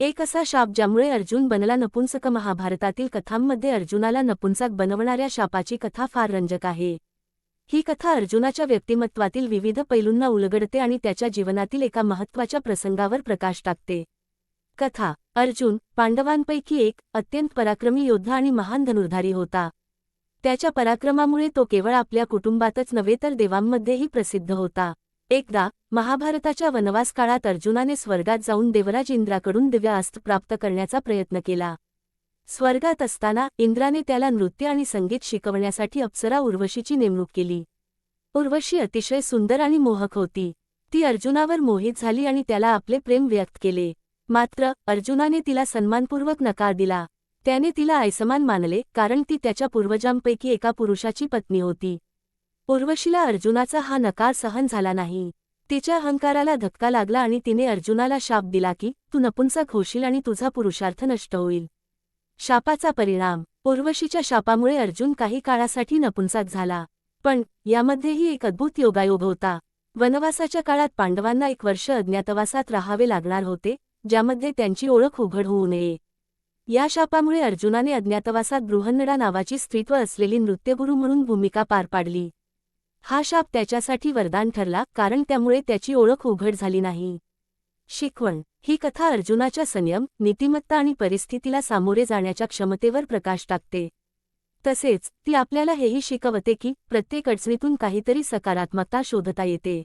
एक असा शाप ज्यामुळे अर्जुन बनला नपुंसक महाभारतातील कथांमध्ये अर्जुनाला नपुंसक बनवणाऱ्या शापाची कथा फार रंजक आहे. ही कथा अर्जुनाच्या व्यक्तिमत्वातील विविध पैलूंना उलगडते आणि त्याच्या जीवनातील एका महत्त्वाच्या प्रसंगावर प्रकाश टाकते. कथा. अर्जुन पांडवांपैकी एक अत्यंत पराक्रमी योद्धा आणि महान धनुर्धारी होता. त्याच्या पराक्रमामुळे तो केवळ आपल्या कुटुंबातच नव्हे तर देवांमध्येही प्रसिद्ध होता. एकदा महाभारताच्या वनवास काळात अर्जुनाने स्वर्गात जाऊन देवराज इंद्राकडून दिव्य अस्त्र प्राप्त करण्याचा प्रयत्न केला. स्वर्गात असताना इंद्राने त्याला नृत्य आणि संगीत शिकवण्यासाठी अप्सरा उर्वशीची नेमणूक केली. उर्वशी अतिशय सुंदर आणि मोहक होती. ती अर्जुनावर मोहित झाली आणि त्याला आपले प्रेम व्यक्त केले. मात्र अर्जुनाने तिला सन्मानपूर्वक नकार दिला. त्याने तिला आयसमान मानले कारण ती त्याच्या पूर्वजांपैकी एका पुरुषाची पत्नी होती. उर्वशीला अर्जुनाचा हा नकार सहन झाला नाही. तिच्या अहंकाराला धक्का लागला आणि तिने अर्जुनाला शाप दिला की तू नपुंसक होशील आणि तुझा पुरुषार्थ नष्ट होईल. शापाचा परिणाम. उर्वशीच्या शापामुळे अर्जुन काही काळासाठी नपुंसक झाला. पण यामध्येही एक अद्भुत योगायोग होता. वनवासाच्या काळात पांडवांना एक वर्ष अज्ञातवासात राहावे लागणार होते ज्यामध्ये त्यांची ओळख उघड होऊ नये. या शापामुळे अर्जुनाने अज्ञातवासात बृहन्नडा नावाची स्त्रीत्व असलेली नृत्यगुरू म्हणून भूमिका पार पाडली. हा शाप त्याच्यासाठी वरदान ठरला कारण त्यामुळे त्याची ओळख उघड झाली नाही. शिकवण ही कथा अर्जुनाच्या संयम नीतिमत्ता आणि परिस्थितीला सामोरे जाण्याच्या क्षमतेवर प्रकाश टाकते. तसेच ती आपल्याला हेही शिकवते की प्रत्येक अडचणीतून काहीतरी सकारात्मकता शोधता येते.